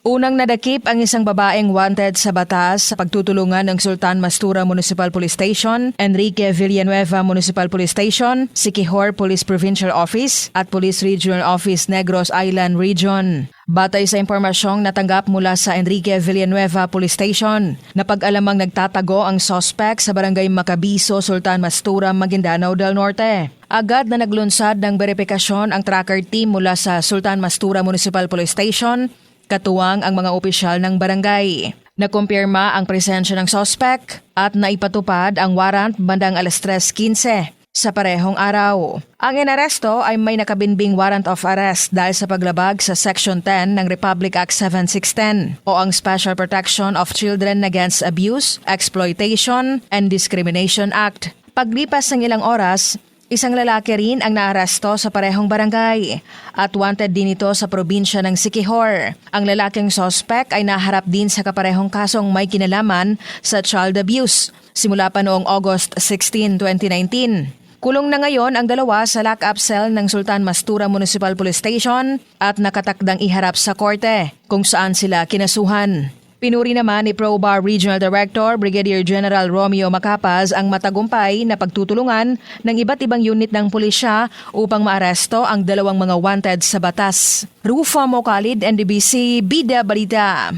Unang nadakip ang isang babaeng wanted sa batas sa pagtutulungan ng Sultan Mastura Municipal Police Station, Enrique Villanueva Municipal Police Station, Siquijor Police Provincial Office at Police Regional Office Negros Island Region. Batay sa impormasyong natanggap mula sa Enrique Villanueva Police Station, napag-alamang nagtatago ang suspect sa barangay Macabiso, Sultan Mastura, Maguindanao del Norte. Agad na naglunsad ng verifikasyon ang tracker team mula sa Sultan Mastura Municipal Police Station, katuwang ang mga opisyal ng barangay. Nakumpirma ang presensya ng suspect at naipatupad ang warrant bandang alas 3.15 sa parehong araw. Ang inaresto ay may nakabinbing warrant of arrest dahil sa paglabag sa Section 10 ng Republic Act 7610 o ang Special Protection of Children Against Abuse, Exploitation, and Discrimination Act. Paglipas ng ilang oras, Isang lalaki rin ang naaresto sa parehong barangay at wanted din ito sa probinsya ng Siquijor. Ang lalaking sospek ay naharap din sa kaparehong kasong may kinalaman sa child abuse simula pa noong August 16, 2019. Kulong na ngayon ang dalawa sa lock-up cell ng Sultan Mastura Municipal Police Station at nakatakdang iharap sa korte kung saan sila kinasuhan. Pinuri naman ni ProBar Regional Director Brigadier General Romeo Macapaz ang matagumpay na pagtutulungan ng iba't ibang unit ng pulisya upang maaresto ang dalawang mga wanted sa batas. Rufa Mokalid, NDBC, Bida Balita.